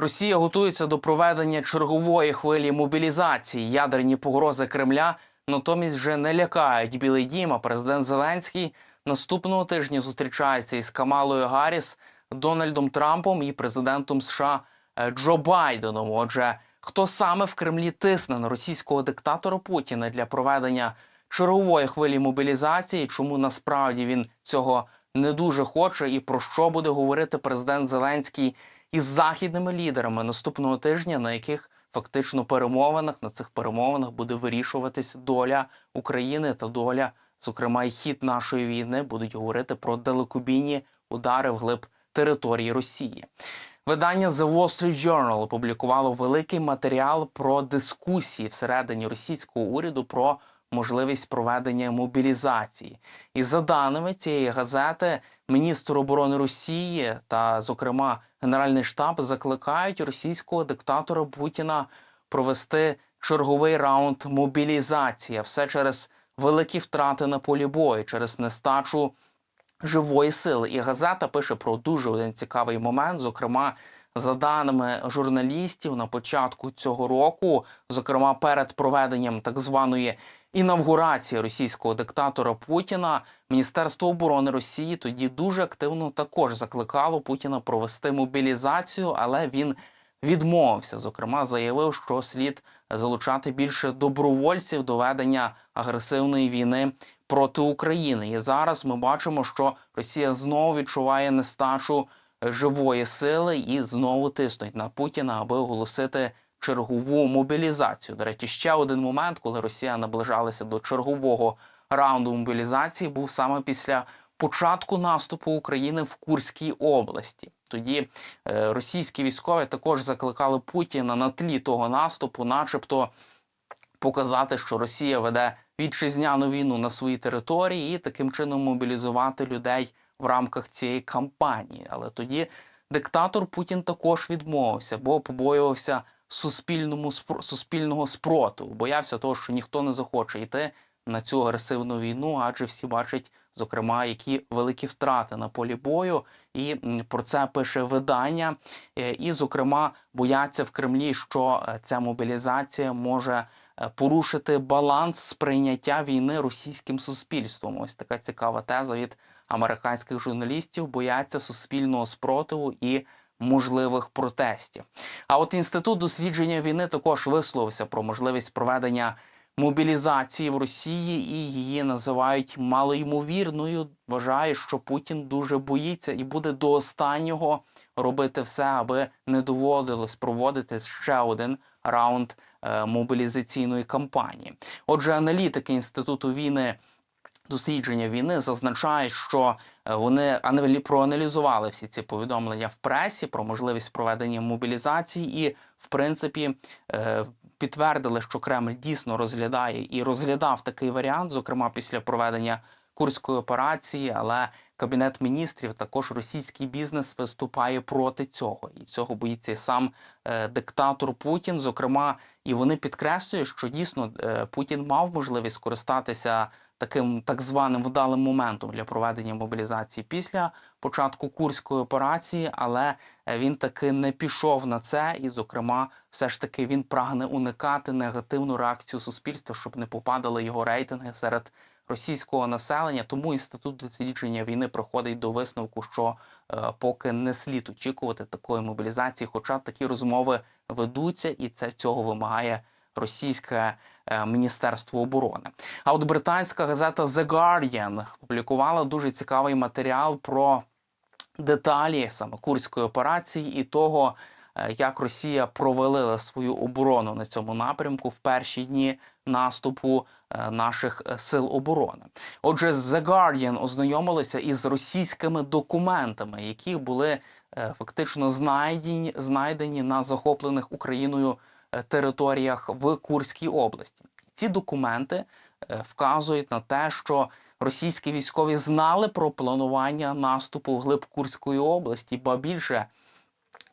Росія готується до проведення чергової хвилі мобілізації. Ядерні погрози Кремля натомість вже не лякають Білий Дім. А президент Зеленський наступного тижня зустрічається із Камалою Гарріс, Дональдом Трампом і президентом США е, Джо Байденом. Отже, хто саме в Кремлі тисне на російського диктатора Путіна для проведення чергової хвилі мобілізації? Чому насправді він цього не дуже хоче, і про що буде говорити президент Зеленський із західними лідерами наступного тижня, на яких фактично перемовинах на цих перемовинах буде вирішуватись доля України та доля, зокрема, і хід нашої війни будуть говорити про далекобійні удари вглиб території Росії. Видання The Wall Street Journal опублікувало великий матеріал про дискусії всередині російського уряду про можливість проведення мобілізації. І за даними цієї газети, міністр оборони Росії та, зокрема, Генеральний штаб закликають російського диктатора Путіна провести черговий раунд мобілізації. Все через великі втрати на полі бою, через нестачу живої сили. І газета пише про дуже один цікавий момент. Зокрема, за даними журналістів, на початку цього року, зокрема перед проведенням так званої інавгурації російського диктатора Путіна, Міністерство оборони Росії тоді дуже активно також закликало Путіна провести мобілізацію, але він відмовився. Зокрема, заявив, що слід залучати більше добровольців до ведення агресивної війни проти України. І зараз ми бачимо, що Росія знову відчуває нестачу живої сили і знову тиснуть на Путіна, аби оголосити чергову мобілізацію. До речі, ще один момент, коли Росія наближалася до чергового раунду мобілізації, був саме після початку наступу України в Курській області. Тоді е, російські військові також закликали Путіна на тлі того наступу, начебто показати, що Росія веде вітчизняну війну на своїй території і таким чином мобілізувати людей в рамках цієї кампанії. Але тоді диктатор Путін також відмовився, бо побоювався суспільному суспільного спротиву, боявся того, що ніхто не захоче йти на цю агресивну війну, адже всі бачать, зокрема, які великі втрати на полі бою, і про це пише видання. Е, І, зокрема, бояться в Кремлі, що е, ця мобілізація може е, порушити баланс сприйняття війни російським суспільством. Ось така цікава теза від американських журналістів. Бояться суспільного спротиву і можливих протестів. А от інститут дослідження війни також висловився про можливість проведення мобілізації в Росії і її називають малоймовірною. Вважає, що Путін дуже боїться і буде до останнього робити все, аби не доводилось проводити ще один раунд е, мобілізаційної кампанії. Отже, аналітики інституту війни. Дослідження війни зазначають, що е, вони аналі- проаналізували всі ці повідомлення в пресі про можливість проведення мобілізації, і в принципі е, підтвердили, що Кремль дійсно розглядає і розглядав такий варіант, зокрема після проведення курської операції. Але кабінет міністрів також російський бізнес виступає проти цього, і цього боїться і сам е, диктатор Путін. Зокрема, і вони підкреслюють, що дійсно е, Путін мав можливість скористатися таким так званим вдалим моментом для проведення мобілізації після початку курської операції, але е, він таки не пішов на це, і, зокрема, все ж таки він прагне уникати негативну реакцію суспільства, щоб не попадали його рейтинги серед російського населення. Тому інститут дослідження війни приходить до висновку, що е, поки не слід очікувати такої мобілізації, хоча такі розмови ведуться, і це цього вимагає російське е, міністерство оборони. А от британська газета The Guardian публікувала дуже цікавий матеріал про деталі саме курської операції і того, е, як Росія провалила свою оборону на цьому напрямку в перші дні наступу е, наших сил оборони. Отже, The Guardian ознайомилися із російськими документами, які були фактично знайдені, знайдені на захоплених Україною територіях в Курській області. Ці документи е, вказують на те, що російські військові знали про планування наступу в глиб Курської області, ба більше,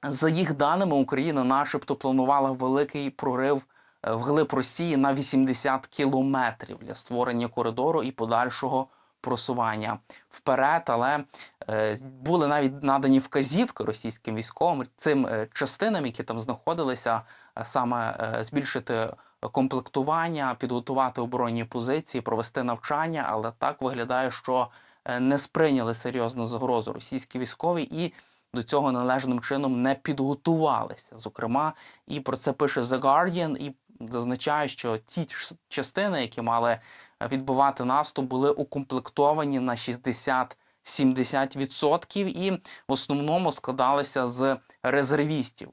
за їх даними, Україна, начебто, планувала великий прорив е, вглиб Росії на 80 кілометрів для створення коридору і подальшого просування вперед, але е, були навіть надані вказівки російським військовим цим е, частинам, які там знаходилися, саме е, збільшити комплектування, підготувати оборонні позиції, провести навчання. Але так виглядає, що е, не сприйняли серйозну загрозу російські військові і до цього належним чином не підготувалися. Зокрема, і про це пише The Guardian, і зазначає, що ті частини, які мали е, відбивати наступ, були укомплектовані на 60-70% і в основному складалися з резервістів.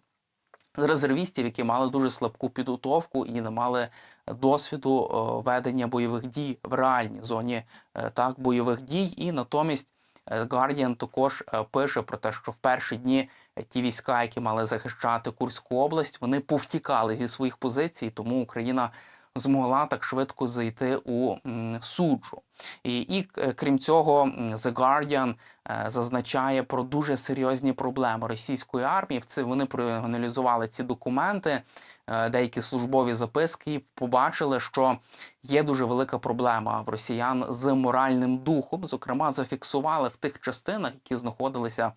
З резервістів, які мали дуже слабку підготовку і не мали досвіду е, ведення бойових дій в реальній зоні е, так бойових дій. І натомість е, Guardian також пише про те, що в перші дні ті війська, які мали захищати Курську область, вони повтікали зі своїх позицій, тому Україна змогла так швидко зайти у суджу. І, і е, крім цього, The Guardian е, зазначає про дуже серйозні проблеми російської армії. В це вони проаналізували ці документи, е, деякі службові записки, і побачили, що є дуже велика проблема в росіян з моральним духом. Зокрема, зафіксували в тих частинах, які знаходилися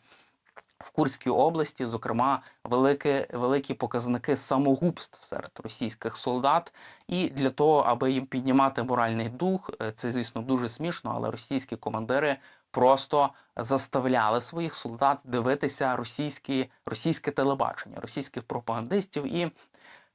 в Курській області, зокрема, великі, великі показники самогубств серед російських солдат. І для того, аби їм піднімати моральний дух, е, це звісно дуже смішно, але російські командири просто заставляли своїх солдат дивитися російські, російське телебачення, російських пропагандистів і.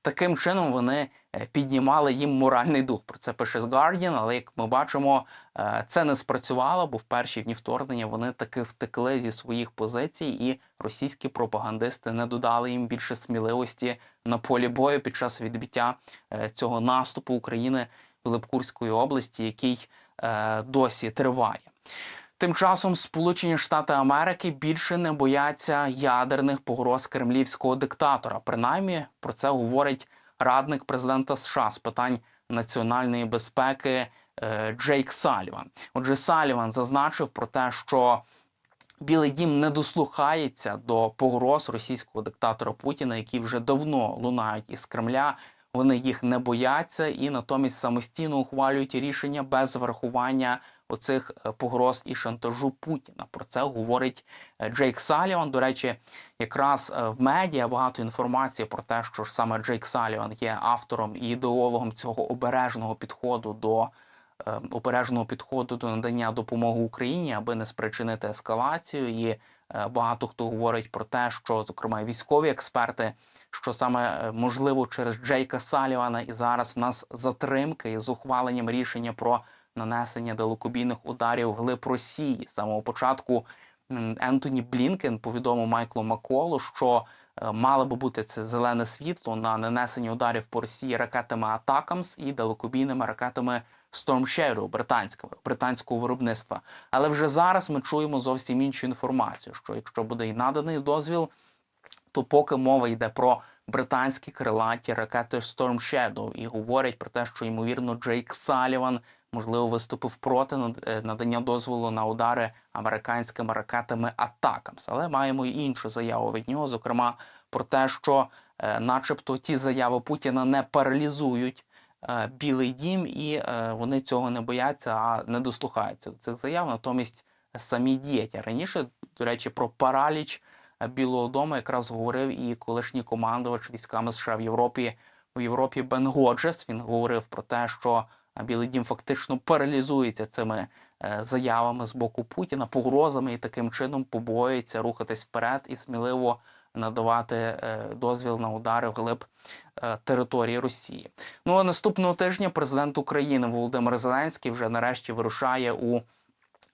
Таким чином вони е, піднімали їм моральний дух. Про це пише The Guardian, але як ми бачимо, е, це не спрацювало, бо в перші дні вторгнення вони таки втекли зі своїх позицій, і російські пропагандисти не додали їм більше сміливості на полі бою під час відбиття е, цього наступу України в Липкурської області, який досі триває. Тим часом Сполучені Штати Америки більше не бояться ядерних погроз кремлівського диктатора. Принаймні про це говорить радник президента США з питань національної безпеки е, Джейк Саліван. Отже, Саліван зазначив про те, що Білий Дім не дослухається до погроз російського диктатора Путіна, які вже давно лунають із Кремля. Вони їх не бояться і натомість самостійно ухвалюють рішення без врахування оцих е, погроз і шантажу Путіна. Про це говорить е, Джейк Саліван. До речі, якраз е, в медіа багато інформації про те, що ж саме Джейк Саліван є автором і ідеологом цього обережного підходу до обережного підходу до надання допомоги Україні, аби не спричинити ескалацію. І багато хто говорить про те, що зокрема військові експерти, що саме можливо через Джейка Салівана і зараз в нас затримки із ухваленням рішення про нанесення далекобійних ударів глиб Росії. З самого початку Ентоні Блінкен повідомив Майклу Маколу, що е, мало би бути це зелене світло на нанесення ударів по Росії ракетами Атакамс і далекобійними ракетами Storm Shadow британського британського виробництва. Але вже зараз ми чуємо зовсім іншу інформацію: що якщо буде і наданий дозвіл, то поки мова йде про британські крилаті ракети Storm Shadow і говорять про те, що ймовірно Джейк Саліван можливо виступив проти е, надання дозволу на удари американськими ракетами Атакамс. Але маємо і іншу заяву від нього, зокрема про те, що, е, начебто, ті заяви Путіна не паралізують. е, Білий дім, і вони цього не бояться, а не дослухаються до цих заяв. Натомість самі діють. Раніше, до речі, про параліч Білого Дому якраз говорив і колишній командувач військами США в Європі в Європі Бен Годжес. Він говорив про те, що Білий Дім фактично паралізується цими е, заявами з боку Путіна, погрозами і таким чином побоюється рухатись вперед і сміливо надавати е, дозвіл на удари вглиб е, території Росії. Ну а наступного тижня президент України Володимир Зеленський вже нарешті вирушає у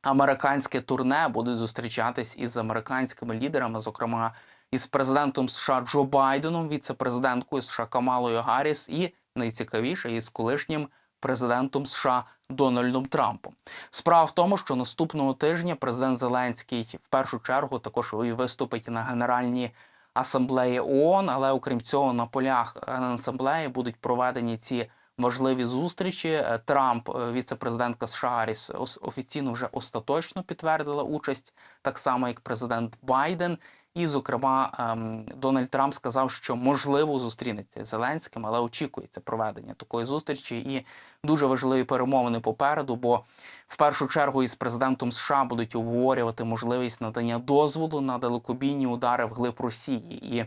американське турне, буде зустрічатись із американськими лідерами, зокрема із президентом США Джо Байденом, віце-президенткою США Камалою Гарріс і найцікавіше із колишнім президентом США Дональдом Трампом. Справа в тому, що наступного тижня президент Зеленський в першу чергу також виступить на генеральній асамблеї ООН, але окрім цього, на полях асамблеї будуть проведені ці важливі зустрічі. Е, Трамп, е, віце-президентка США Гарріс, ос- офіційно вже остаточно підтвердила участь, так само як президент Байден. І, зокрема, ем, Дональд Трамп сказав, що можливо зустрінеться з Зеленським, але очікується проведення такої зустрічі. І дуже важливі перемовини попереду. Бо в першу чергу із президентом США будуть обговорювати можливість надання дозволу на далекобійні удари вглиб Росії. І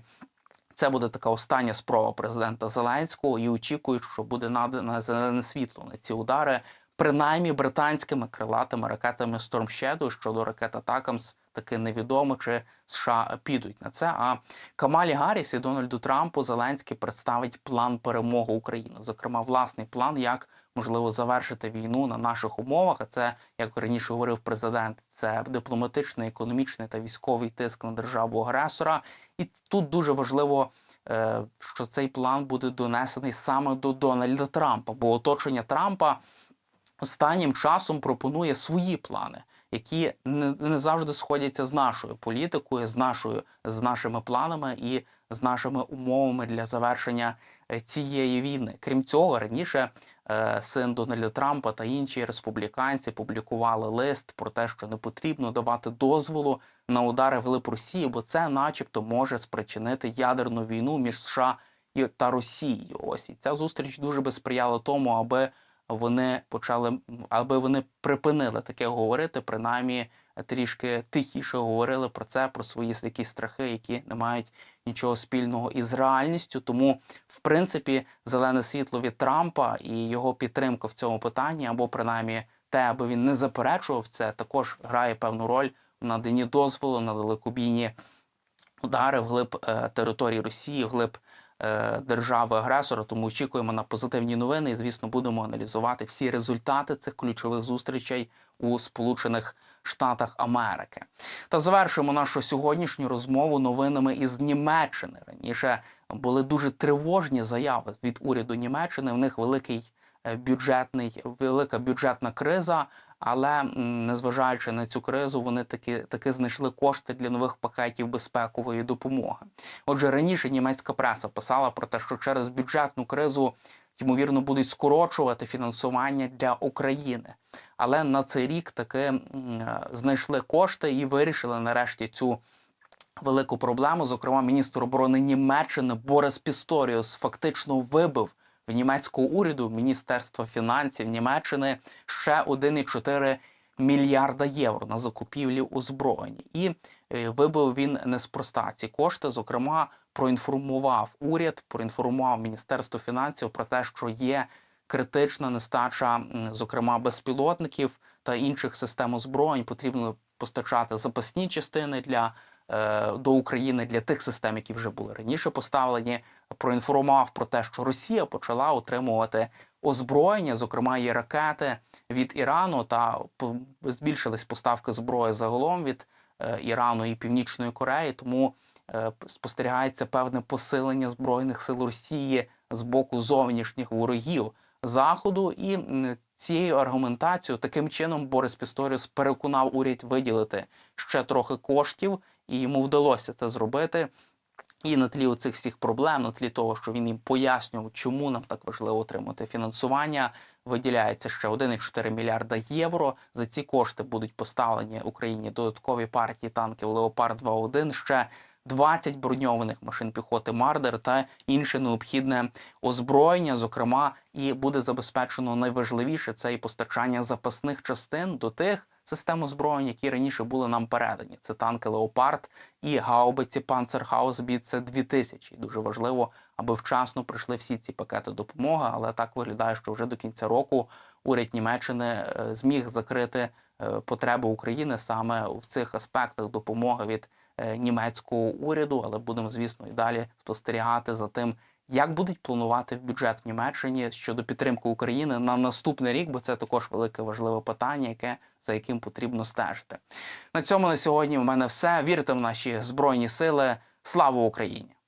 це буде така остання спроба президента Зеленського, і очікують, що буде надане зелене світло на ці удари, принаймні британськими крилатими ракетами Storm Shadow щодо ракет Атакамс. Таки невідомо, чи США підуть на це. А Камалі Гарріс і Дональду Трампу Зеленський представить план перемоги України, зокрема, власний план, як можливо завершити війну на наших умовах. А це, як раніше говорив президент, це дипломатичний, економічний та військовий тиск на державу агресора. І тут дуже важливо, е, що цей план буде донесений саме до Дональда Трампа, бо оточення Трампа останнім часом пропонує свої плани, які не, не завжди сходяться з нашою політикою, з нашою з нашими планами і з нашими умовами для завершення е, цієї війни. Крім цього, раніше е, син Дональда Трампа та інші республіканці публікували лист про те, що не потрібно давати дозволу на удари вглиб Росії, бо це, начебто, може спричинити ядерну війну між США і та Росією. Ось і ця зустріч дуже би сприяла тому, аби вони почали, аби вони припинили таке говорити, принаймні трішки тихіше говорили про це, про свої якісь страхи, які не мають нічого спільного із реальністю. Тому, в принципі, зелене світло від Трампа і його підтримка в цьому питанні, або принаймні те, аби він не заперечував це, також грає певну роль в наданні дозволу на далекобійні удари вглиб е, території Росії, вглиб е, держави-агресора. Тому очікуємо на позитивні новини і, звісно, будемо аналізувати всі результати цих ключових зустрічей у Сполучених Штатах Америки. Та завершуємо нашу сьогоднішню розмову новинами із Німеччини. Раніше були дуже тривожні заяви від уряду Німеччини. В них великий е, бюджетний, велика бюджетна криза. Але незважаючи на цю кризу, вони таки таки знайшли кошти для нових пакетів безпекової допомоги. Отже, раніше німецька преса писала про те, що через бюджетну кризу ймовірно будуть скорочувати фінансування для України. Але на цей рік таки знайшли кошти і вирішили нарешті цю велику проблему. Зокрема, міністр оборони Німеччини Борис Пісторіус фактично вибив німецького уряду Міністерства фінансів Німеччини ще 1,4 мільярда євро на закупівлі озброєння. І е, вибив він неспроста ці кошти. Зокрема, проінформував уряд, проінформував Міністерство фінансів про те, що є критична нестача, зокрема безпілотників та інших систем озброєнь. Потрібно постачати запасні частини для до України для тих систем, які вже були раніше поставлені. Проінформував про те, що Росія почала отримувати озброєння, зокрема і ракети від Ірану, та збільшились поставки зброї загалом від е, Ірану і Північної Кореї. Тому е, спостерігається певне посилення збройних сил Росії з боку зовнішніх ворогів заходу, і цією аргументацією таким чином Борис Пісторіус переконав уряд виділити ще трохи коштів, і йому вдалося це зробити. І на тлі цих всіх проблем, на тлі того, що він їм пояснював, чому нам так важливо отримати фінансування, виділяється ще 1,4 мільярда євро. За ці кошти будуть поставлені Україні додаткові партії танків Леопард 2.1, ще 20 броньованих машин піхоти Мардер та інше необхідне озброєння. Зокрема, і буде забезпечено найважливіше це і постачання запасних частин до тих систем озброєнь, які раніше були нам передані. Це танки Леопард і гаубиці Панцерхаузбі це 2000. І Дуже важливо, аби вчасно прийшли всі ці пакети допомоги. Але так виглядає, що вже до кінця року уряд Німеччини е, зміг закрити е, потреби України саме в цих аспектах допомоги від е, німецького уряду. Але будемо, звісно, і далі спостерігати за тим. Як будуть планувати в бюджет в Німеччині щодо підтримки України на наступний рік, бо це також велике важливе питання, яке за яким потрібно стежити. На цьому на сьогодні в мене все. Вірте в наші збройні сили. Слава Україні!